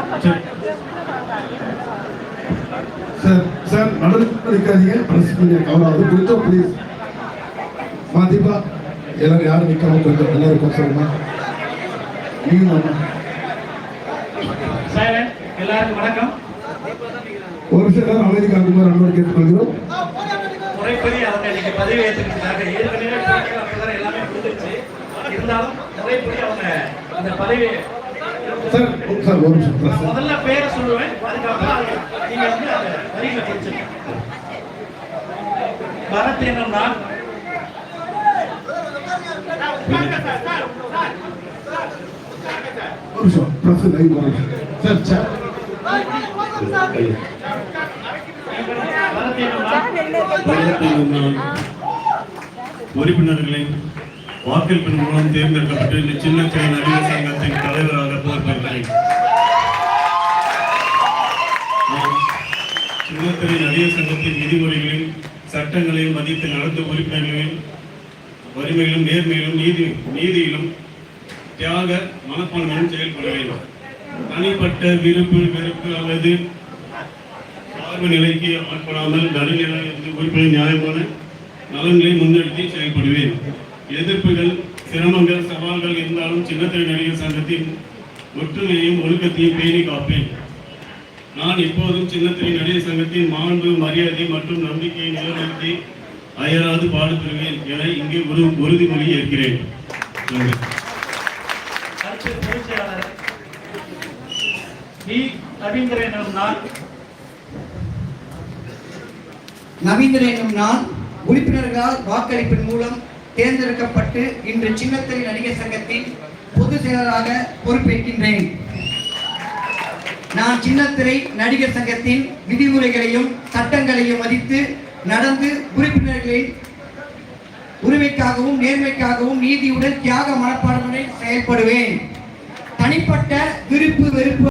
சரி. Sir sir நடந்து நிற்காதீங்க press media cover ஆகுது கொஞ்சம் ப்ளீஸ் மா தீபா எல்லாரும் யாரும் நிற்காம கொஞ்சம் எல்லாரும் கொஞ்சம் சொல்லுமா? நீங்க. சைலண்ட் எல்லாருக்கும் வணக்கம். ஒரு நிமிஷம் எல்லாரும் அமைதி காக்குமாறு அன்போடு கேட்டுக்கொள்கிறோம். முறைப்படி அவங்க இன்னைக்கு பதவி ஏற்றுக்கிட்டாங்க ஏற்கனவே எல்லாமே கொடுத்துருச்சு இருந்தாலும் முறைப்படி அவங்க அந்த பதவி சார் சார் ஒரு முதல்ல பேரை சொல்லுவேன் அதுக்கப்புறம் அது நீங்க வந்து அந்த வரிகளை படிச்சுங்க பரத் ஒரு பிரஸ் லைவ் சார் சார் வாக்களிப்பின் மூலம் தேர்ந்தெடுக்கப்பட்டு இந்த சின்ன சின்ன நடிகர் சங்கத்தின் தலைவராக பொறுப்பேற்கிறேன் நான் சின்னத்திரை நடிகர் சங்கத்தின் விதிமுறைகளையும் சட்டங்களையும் மதித்து நடந்த உறுப்பினர்களையும் வலிமையிலும் நேர்மையிலும் நீதி நீதியிலும் தியாக மனப்பான்மையிலும் வேண்டும். தனிப்பட்ட விருப்பு வெறுப்பு அல்லது சார்பு நிலைக்கு ஆட்படாமல் நடுநிலை உறுப்பினர் நியாயமான நலன்களை முன்னெடுத்து செயல்படுவேன். எதிர்ப்புகள் சிரமங்கள் சவால்கள் இருந்தாலும் சின்னத்திரை நடிகர் சங்கத்தின் ஒற்றுமையையும் ஒழுக்கத்தையும் பேணி காப்பேன். நான் இப்போதும் சின்னத்திரை நடிகர் சங்கத்தின் மாண்பு மரியாதை மற்றும் நம்பிக்கையை நிலைநிறுத்தி அயராது பாடுபடுவேன் என இங்கே ஒரு உறுதிமொழி ஏற்கிறேன். நவீந்திரன் எனும் நான். உறுப்பினர்களால் வாக்களிப்பின் மூலம் தேர்ந்தெடுக்கப்பட்டு இன்று சின்னத்திரை நடிகர் சங்கத்தின் பொதுச் செயலராக பொறுப்பேற்கின்றேன். நான் சின்னத்திரை நடிகர் சங்கத்தின் விதிமுறைகளையும் சட்டங்களையும் மதித்து நடந்து உறுப்பினர்களின் உரிமைக்காகவும் நேர்மைக்காகவும் நீதியுடன் தியாக மனப்பான்மையுடன் செயல்படுவேன். தனிப்பட்ட விருப்பு வெறுப்பு